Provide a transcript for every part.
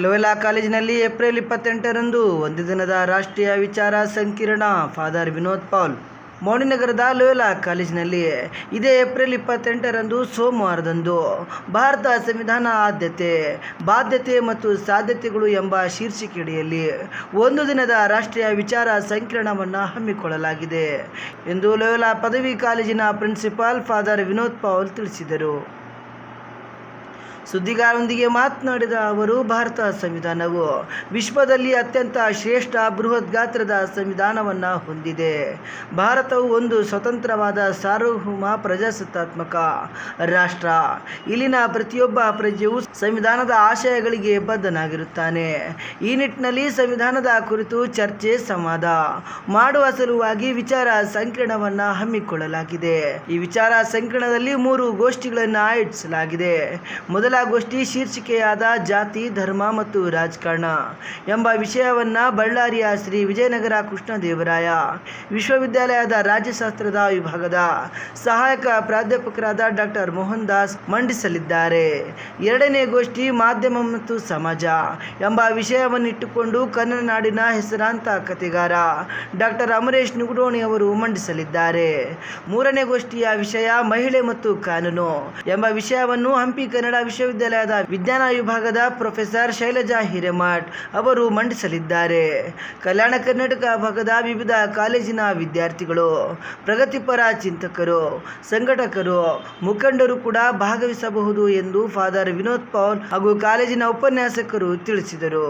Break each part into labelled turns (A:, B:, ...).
A: ಲೋಯಲಾ ಕಾಲೇಜಿನಲ್ಲಿ ಏಪ್ರಿಲ್ ಇಪ್ಪತ್ತೆಂಟರಂದು ಒಂದು ದಿನದ ರಾಷ್ಟ್ರೀಯ ವಿಚಾರ ಸಂಕಿರಣ. ಫಾದರ್ ವಿನೋದ್ ಪಾಲ್ ಮೌಣಿನಗರದ ಲೋಯಲಾ ಕಾಲೇಜಿನಲ್ಲಿ ಇದೇ ಏಪ್ರಿಲ್ ಇಪ್ಪತ್ತೆಂಟರಂದು ಸೋಮವಾರದಂದು ಭಾರತ ಸಂವಿಧಾನ ಆದ್ಯತೆ, ಬಾಧ್ಯತೆ ಮತ್ತು ಸಾಧ್ಯತೆಗಳು ಎಂಬ ಶೀರ್ಷಿಕೆಯಡಿಯಲ್ಲಿ ಒಂದು ದಿನದ ರಾಷ್ಟ್ರೀಯ ವಿಚಾರ ಸಂಕಿರಣವನ್ನು ಹಮ್ಮಿಕೊಳ್ಳಲಾಗಿದೆ ಎಂದು ಲೋಯಲಾ ಪದವಿ ಕಾಲೇಜಿನ ಪ್ರಿನ್ಸಿಪಾಲ್ ಫಾದರ್ ವಿನೋದ್ ಪಾಲ್ ತಿಳಿಸಿದರು. ಸುದ್ದಿಗಾರರೊಂದಿಗೆ ಮಾತನಾಡಿದ ಅವರು, ಭಾರತ ಸಂವಿಧಾನವು ವಿಶ್ವದಲ್ಲಿ ಅತ್ಯಂತ ಶ್ರೇಷ್ಠ ಬೃಹತ್ ಗಾತ್ರದ ಸಂವಿಧಾನವನ್ನು ಹೊಂದಿದೆ. ಭಾರತವು ಒಂದು ಸ್ವತಂತ್ರವಾದ ಸಾರ್ವಭೌಮ ಪ್ರಜಾಸತ್ತಾತ್ಮಕ ರಾಷ್ಟ್ರ. ಇಲ್ಲಿನ ಪ್ರತಿಯೊಬ್ಬ ಪ್ರಜೆಯು ಸಂವಿಧಾನದ ಆಶಯಗಳಿಗೆ ಬದ್ಧನಾಗಿರುತ್ತಾನೆ. ಈ ನಿಟ್ಟಿನಲ್ಲಿ ಸಂವಿಧಾನದ ಕುರಿತು ಚರ್ಚೆ, ಸಂವಾದ ಮಾಡುವ ಸಲುವಾಗಿ ವಿಚಾರ ಸಂಕಿರಣವನ್ನು ಹಮ್ಮಿಕೊಳ್ಳಲಾಗಿದೆ. ಈ ವಿಚಾರ ಸಂಕಿರಣದಲ್ಲಿ ಮೂರು ಗೋಷ್ಠಿಗಳನ್ನು ಆಯೋಜಿಸಲಾಗಿದೆ. ಮೊದಲ ಗೋಷ್ಠಿ ಶೀರ್ಷಿಕೆಯಾದ ಜಾತಿ, ಧರ್ಮ ಮತ್ತು ರಾಜಕಾರಣ ಎಂಬ ವಿಷಯವನ್ನು ಬಳ್ಳಾರಿಯ ಶ್ರೀ ವಿಜಯನಗರ ಕೃಷ್ಣದೇವರಾಯ, ವಿಶ್ವವಿದ್ಯಾಲಯದ ರಾಜ್ಯಶಾಸ್ತ್ರದ ವಿಭಾಗದ ಸಹಾಯಕ ಪ್ರಾಧ್ಯಾಪಕರಾದ ಡಾಕ್ಟರ್ ಮೋಹನ್ ದಾಸ್ ಮಂಡಿಸಲಿದ್ದಾರೆ. ಎರಡನೇ ಗೋಷ್ಠಿ ಮಾಧ್ಯಮ ಮತ್ತು ಸಮಾಜ ಎಂಬ ವಿಷಯವನ್ನಿಟ್ಟುಕೊಂಡು ಕನ್ನಡ ನಾಡಿನ ಹೆಸರಾಂತ ಕಥೆಗಾರ ಡಾಕ್ಟರ್ ಅಮರೇಶ್ ನುಗುಡೋಣಿ ಅವರು ಮಂಡಿಸಲಿದ್ದಾರೆ. ಮೂರನೇ ಗೋಷ್ಠಿಯ ವಿಷಯ ಮಹಿಳೆ ಮತ್ತು ಕಾನೂನು ಎಂಬ ವಿಷಯವನ್ನು ಹಂಪಿ ಕನ್ನಡ ವಿಶ್ವವಿದ್ಯಾಲಯದ ವಿಜ್ಞಾನ ವಿಭಾಗದ ಪ್ರೊಫೆಸರ್ ಶೈಲಜಾ ಹಿರೇಮಠ್ ಅವರು ಮಂಡಿಸಲಿದ್ದಾರೆ. ಕಲ್ಯಾಣ ಕರ್ನಾಟಕ ಭಾಗದ ವಿವಿಧ ಕಾಲೇಜಿನ ವಿದ್ಯಾರ್ಥಿಗಳು, ಪ್ರಗತಿಪರ ಚಿಂತಕರು, ಸಂಘಟಕರು, ಮುಖಂಡರು ಕೂಡ ಭಾಗವಹಿಸಬಹುದು ಎಂದು ಫಾದರ್ ವಿನೋದ್ ಪೌಲ್ ಹಾಗೂ ಕಾಲೇಜಿನ ಉಪನ್ಯಾಸಕರು ತಿಳಿಸಿದರು.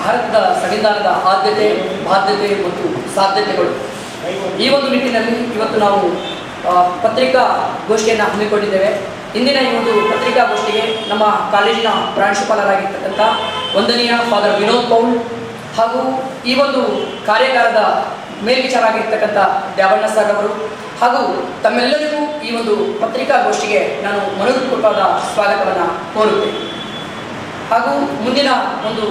B: ಭಾರತದ ಸಂವಿಧಾನದ ಆದ್ಯತೆ, ಬಾಧ್ಯತೆ ಮತ್ತು ಸಾಧ್ಯತೆಗಳು. ಈ ಒಂದು ನಿಟ್ಟಿನಲ್ಲಿ ಇವತ್ತು ನಾವು ಪತ್ರಿಕಾ ಗೋಷ್ಠಿಯನ್ನು ಹಮ್ಮಿಕೊಂಡಿದ್ದೇವೆ. ಇಂದಿನ ಈ ಒಂದು ಪತ್ರಿಕಾಗೋಷ್ಠಿಗೆ ನಮ್ಮ ಕಾಲೇಜಿನ ಪ್ರಾಂಶುಪಾಲರಾಗಿರ್ತಕ್ಕಂಥ ವಂದನೀಯ ಫಾದರ್ ವಿನೋದ್ ಪೌಲ್ ಹಾಗೂ ಈ ಒಂದು ಕಾರ್ಯಾಗಾರದ ಮೇಲ್ವಿಚಾರ ಆಗಿರ್ತಕ್ಕಂಥ ದ್ಯಾವಣ್ಣ ಸರ್ ಅವರು ಹಾಗೂ ತಮ್ಮೆಲ್ಲರಿಗೂ ಈ ಒಂದು ಪತ್ರಿಕಾಗೋಷ್ಠಿಗೆ ನಾನು ಮನೋಪೂರ್ವಕವಾದ ಸ್ವಾಗತವನ್ನು ಕೋರುತ್ತೇನೆ. ಹಾಗೂ ಮುಂದಿನ ಒಂದು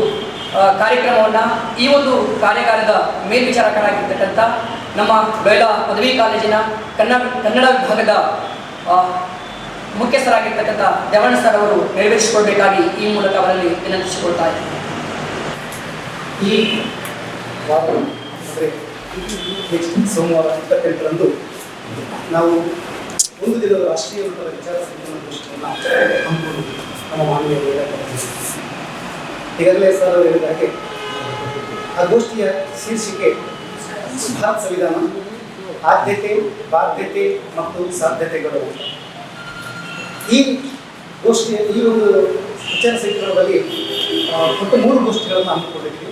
B: ಕಾರ್ಯಕ್ರಮವನ್ನು ಈ ಒಂದು ಕಾರ್ಯಾಗಾರದ ಮೇಲ್ವಿಚಾರಕರಾಗಿರ್ತಕ್ಕಂಥ ನಮ್ಮ ಬೇಡ ಪದವಿ ಕಾಲೇಜಿನ ಕನ್ನಡ ಕನ್ನಡ ವಿಭಾಗದ ಮುಖ್ಯಸ್ಥರಾಗಿರ್ತಕ್ಕಂಥ ದೇವಣ್ಣ ಸರ್ ಅವರು ನೆರವೇರಿಸಿಕೊಳ್ಬೇಕಾಗಿ ಈ ಮೂಲಕ ಅವರಲ್ಲಿ ವಿನಂತಿಸಿಕೊಳ್ತಾ ಇದ್ದೀನಿ.
C: ಈ ಸೋಮವಾರ ಇಪ್ಪತ್ತೆಂಟರಂದು ನಾವು ಒಂದು ದಿನದ ರಾಷ್ಟ್ರೀಯ ಮಟ್ಟದ ವಿಚಾರ ಸಂಕಿರಣ ದೃಷ್ಟಿಯನ್ನು ನಮ್ಮ ಈಗಾಗಲೇ ಸರ್ ಅವರು ಹೇಳಿದ ಹಾಗೆ ಆ ಗೋಷ್ಠಿಯ ಶೀರ್ಷಿಕೆ ಭಾರತ ಸಂವಿಧಾನ, ಆದ್ಯತೆ, ಬಾಧ್ಯತೆ ಮತ್ತು ಸಾಧ್ಯತೆಗಳು. ಈ ಗೋಷ್ಠಿ, ಈ ಒಂದು ವಿಚಾರ ಸಂಕಿರಣದಲ್ಲಿ ಮತ್ತೆ ಮೂರು ಗೋಷ್ಠಿಗಳನ್ನು ಹಮ್ಮಿಕೊಂಡಿದ್ವಿ.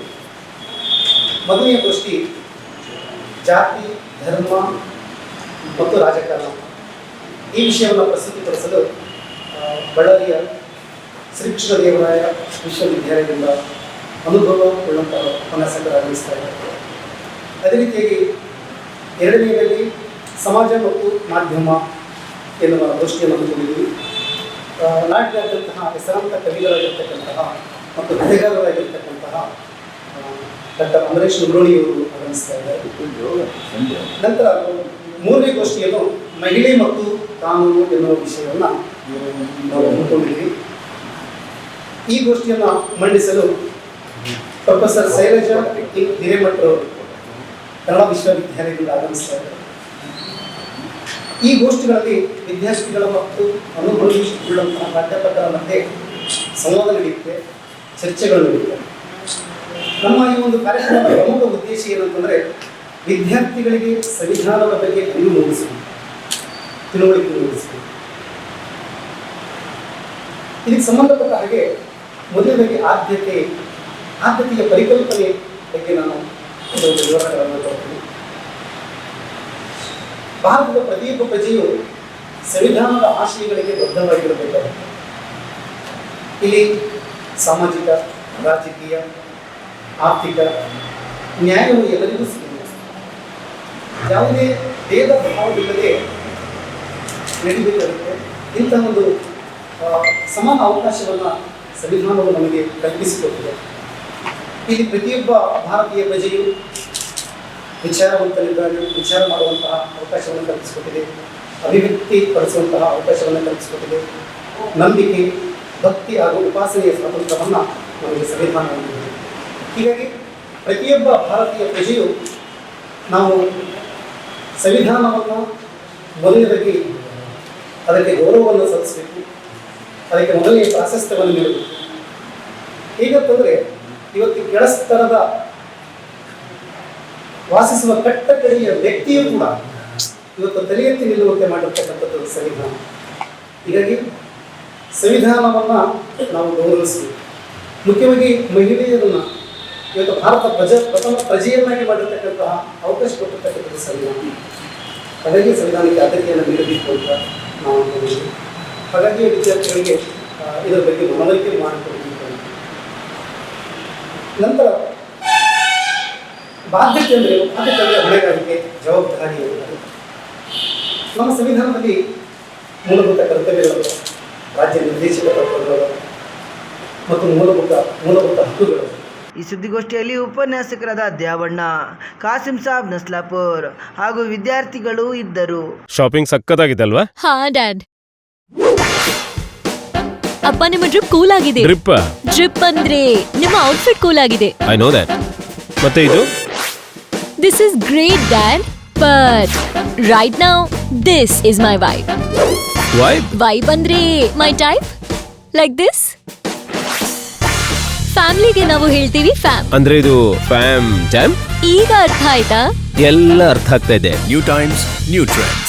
C: ಮೊದಲನೆಯ ಗೋಷ್ಠಿ ಜಾತಿ, ಧರ್ಮ ಮತ್ತು ರಾಜಕಾರಣ. ಈ ವಿಷಯವನ್ನು ಪ್ರಸಿದ್ಧಿಪಡಿಸಲು ಬಳ್ಳಾರಿಯ ಶ್ರೀಕೃಷ್ಣ ದೇವರಾಯ ವಿಶ್ವವಿದ್ಯಾಲಯದಿಂದ ಅನುಭವ ಉಳ್ಳಂತಹ ಉಪನ್ಯಾಸಕರಾಗಿಸ್ತಾ ಇದ್ದಾರೆ ಅದೇ ರೀತಿಯಾಗಿ ಎರಡನೆಯದಲ್ಲಿ ಸಮಾಜ ಮತ್ತು ಮಾಧ್ಯಮ ಎನ್ನುವ ಗೋಷ್ಠಿಯನ್ನು ಹಮ್ಮಿಕೊಂಡಿದ್ದೀವಿ. ಆ, ನಾಡಿನಾದ್ಯಂತಹ ಹೆಸರಾಂತ ಕವಿಗಳಾಗಿರ್ತಕ್ಕಂತಹ ಮತ್ತು ಕಥೆಗಾರರಾಗಿರ್ತಕ್ಕಂತಹ ಡಾಕ್ಟರ್ ಅಮರೇಶ್ ಮುರೋಣಿಯವರು ಆಗಮಿಸ್ತಾ ಇದ್ದಾರೆ. ನಂತರ ಮೂರನೇ ಗೋಷ್ಠಿಯನ್ನು ಮಹಿಳೆ ಮತ್ತು ಕಾನೂನು ಎನ್ನುವ ವಿಷಯವನ್ನು ನಾವು ಹಮ್ಮಿಕೊಂಡಿದ್ದೀವಿ. ಈ ಗೋಷ್ಠಿಯನ್ನು ಮಂಡಿಸಲು ಪ್ರೊಫೆಸರ್ ಶೈಲಜಾ ಹಿರೇಮಠರು ಕನ್ನಡ ವಿಶ್ವವಿದ್ಯಾಲಯದಿಂದ ಆಗಮಿಸ್ತಾ ಇದ್ದಾರೆ. ಈ ಗೋಷ್ಠಿಗಳಲ್ಲಿ ವಿದ್ಯಾರ್ಥಿಗಳ ಮತ್ತು ಅನುಭವಿಸಿಕೊಳ್ಳುವಂತಹ ಪ್ರಾಧ್ಯಾಪಕರ ಮಧ್ಯೆ ಸಂವಾದ ನಡೆಯುತ್ತೆ, ಚರ್ಚೆಗಳು ನಡೆಯುತ್ತೆ. ನಮ್ಮ ಈ ಒಂದು ಕಾರ್ಯಕ್ರಮದ ಪ್ರಮುಖ ಉದ್ದೇಶ ಏನಂತಂದ್ರೆ ವಿದ್ಯಾರ್ಥಿಗಳಿಗೆ ಸಂವಿಧಾನದ ಬಗ್ಗೆ ಅರಿವು ಮೂಡಿಸುವುದು ತಿಳುವಳಿಕೆ ಮೂಡಿಸುವುದು. ಇದಕ್ಕೆ ಸಂಬಂಧಪಟ್ಟ ಹಾಗೆ ಮೊದಲನೇದಾಗಿ ಆದ್ಯತೆ, ಆದ್ಯತೆಯ ಪರಿಕಲ್ಪನೆ ಬಗ್ಗೆ ನಾನು ಕೆಲವು ವಿವರಗಳನ್ನು ಕೊಡ್ತೀನಿ ಭಾರತದ ಪ್ರತಿಯೊಬ್ಬ ಪ್ರಜೆಯು ಸಂವಿಧಾನದ ಆಶಯಗಳಿಗೆ ಬದ್ಧವಾಗಿರಬೇಕಾಗುತ್ತೆ ಇಲ್ಲಿ ಸಾಮಾಜಿಕ, ರಾಜಕೀಯ, ಆರ್ಥಿಕ, ನ್ಯಾಯವು ಎಲ್ಲರಿಗೂ ಸಿಗುತ್ತೆ ಯಾವುದೇ ಭೇದ ಭಾವವಿಲ್ಲದೆ ನಡೆಯಬೇಕಾಗುತ್ತೆ ಇಂಥ ಒಂದು ಸಮಾನ ಅವಕಾಶವನ್ನು ಸಂವಿಧಾನವು ನಮಗೆ ಕಲ್ಪಿಸಿಕೊಟ್ಟಿದೆ. ಇಲ್ಲಿ ಪ್ರತಿಯೊಬ್ಬ ಭಾರತೀಯ ಪ್ರಜೆಯು ವಿಚಾರವಂತರಿದ್ದಾರೆ ವಿಚಾರ ಮಾಡುವಂತಹ ಅವಕಾಶವನ್ನು ಕಲ್ಪಿಸಿಕೊಟ್ಟಿದೆ. ಅಭಿವ್ಯಕ್ತಿ ಪಡಿಸುವಂತಹ ಅವಕಾಶವನ್ನು ಕಲ್ಪಿಸಿಕೊಟ್ಟಿದೆ. ನಂಬಿಕೆ, ಭಕ್ತಿ ಹಾಗೂ ಉಪಾಸನೆಯ ಸ್ವಾತಂತ್ರ್ಯವನ್ನು ನಮಗೆ ಸಂವಿಧಾನ ಹೀಗಾಗಿ ಪ್ರತಿಯೊಬ್ಬ ಭಾರತೀಯ ಪ್ರಜೆಯು ನಾವು ಸಂವಿಧಾನವನ್ನು ಮೊದಲನೇದಾಗಿ ಅದಕ್ಕೆ ಗೌರವವನ್ನು ಸಲ್ಲಿಸಬೇಕು. ಅದಕ್ಕೆ ಮೊದಲನೇ ಪ್ರಾಶಸ್ತ್ಯವನ್ನು ನೀಡಬೇಕು. ಹೇಗಂತಂದರೆ, ಇವತ್ತು ಕೆಳಸ್ತರದ ವಾಸಿಸುವ ಕಟ್ಟ ಕಡೆಯ ವ್ಯಕ್ತಿಯೂ ಕೂಡ ಇವತ್ತು ತಲೆಯತ್ತಿ ನಿಲ್ಲುವಂತೆ ಮಾಡಿರ್ತಕ್ಕಂಥದ್ದು ಸಂವಿಧಾನ. ಹೀಗಾಗಿ ಸಂವಿಧಾನವನ್ನು ನಾವು ಗೌರವಿಸಬೇಕು. ಮುಖ್ಯವಾಗಿ ಮಹಿಳೆಯರನ್ನು ಇವತ್ತು ಭಾರತ ಪ್ರಜ, ಪ್ರಥಮ ಪ್ರಜೆಯನ್ನಾಗಿ ಮಾಡಿರ್ತಕ್ಕಂತಹ ಅವಕಾಶ ಕೊಟ್ಟಿರ್ತಕ್ಕಂಥದ್ದು ಸಂವಿಧಾನ. ಹಾಗಾಗಿ ಸಂವಿಧಾನಕ್ಕೆ ಆದ್ಯತೆಯನ್ನು ನೀಡಬೇಕು ಅಂತ ನಾವು ಹಾಗಾಗಿ ವಿದ್ಯಾರ್ಥಿಗಳಿಗೆ ಇದರ ಬಗ್ಗೆ ಮನವರಿಕೆ ಮಾಡಿಕೊಡಬೇಕು ನಂತರ ಬಾಧ್ಯತೆ ಅಂದರೆ ಬಾಧ್ಯತೆ ಅಂದರೆ ಹೊಣೆಗಾರಿಕೆ ಜವಾಬ್ದಾರಿ ನಮ್ಮ ಸಂವಿಧಾನದಲ್ಲಿ ಮೂಲಭೂತ ಕರ್ತವ್ಯಗಳು ರಾಜ್ಯ ನಿರ್ದೇಶಕ ತತ್ವಗಳು ಮತ್ತು ಮೂಲಭೂತ ಮೂಲಭೂತ ಹಕ್ಕುಗಳು.
A: ಈ ಸುದ್ದಿಗೋಷ್ಠಿಯಲ್ಲಿ ಉಪನ್ಯಾಸಕರಾದ ದ್ಯಾವಣ್ಣ ಕಾಸಿಂ ಸಾಬ್ ನಸ್ಲಾಪುರ್ ಹಾಗೂ ವಿದ್ಯಾರ್ಥಿಗಳು ಇದ್ದರು.
D: ಶಾಪಿಂಗ್ ಸಕ್ಕತ್ತಾಗಿದೆ ಅಲ್ವಾ?
E: ಹಾ ಡ್ಯಾಡ್. ಅಪ್ಪ ನಿಮ್ಮ ಡ್ರಿಪ್ ಕೂಲ್ ಆಗಿದೆ.
D: ಡ್ರಿಪ್
E: ಡ್ರಿಪ್ ಅಂದ್ರೆ ನಿಮ್ಮ ಔಟ್ಫಿಟ್ ಕೂಲ್ ಆಗಿದೆ.
D: ಐ ನೋ ದಟ್ ಮತ್ತೆ ಇದು?
E: This is great dad but right now this is my vibe
D: vibe
E: vibe ಅಂದ್ರೆ ಮೈ ಟೈಪ್ ಲೈಕ್ ದಿಸ್ ಫ್ಯಾಮಿಲಿಗೆ ನಾವು ಹೇಳ್ತೀವಿ ಫ್ಯಾಮ್
D: ಅಂದ್ರೆ ಇದು ಫ್ಯಾಮ್ ಜಾಮ್
E: ಈಗ ಅರ್ಥ ಆಯ್ತಾ?
D: ಎಲ್ಲ ಅರ್ಥ ಆಗ್ತಾ ಇದೆ.
F: New times, new trends.